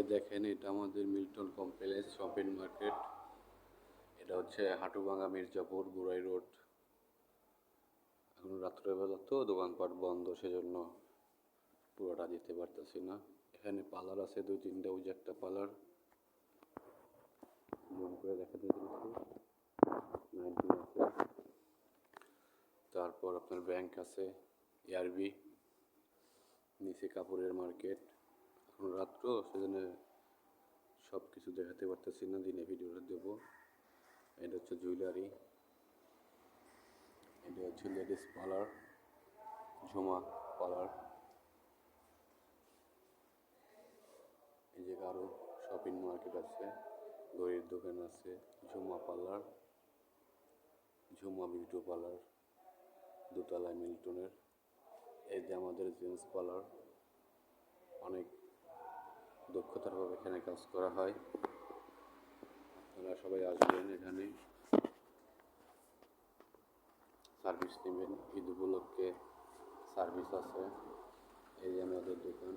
এই দেখেন, এটা আমাদের মিল্টন কমপ্লেক্স শপিং মার্কেট। এটা হচ্ছে হাটুভাঙা মির্জাপুর বুড়াই রোড। এখন রাত্রেবেলা তো, দোকানপাট বন্ধ, সেজন্য পুরোটা দিতে পারতেছি না। এখানে পার্লার আছে, দুই তিনটা, ওই যে একটা পার্লার। করে দিচ্ছি নাইনটিন তারপর আপনার ব্যাংক আছে এআরবি নিচে কাপড়ের মার্কেট। এখন রাত্র, সেজন্য সব কিছু দেখাতে পারতেছি না, দিনে ভিডিওটা দেবো। এটা হচ্ছে জুয়েলারি এটা হচ্ছে লেডিস পার্লার ঝুমা পার্লার এই জায়গায় আরও শপিং মার্কেট আছে, ঘড়ির দোকান আছে, Jhuma parlour Jhuma beauty parlour দোতলায় মিল্টনের। এই যে আমাদের জেন্টস পার্লার দক্ষতারভাবে এখানে কাজ করা হয়। আপনারা সবাই আসবেন এখানে। সার্ভিস নেবেন। ঈদ উপলক্ষে সার্ভিস আছে। এই যে আমাদের দোকান।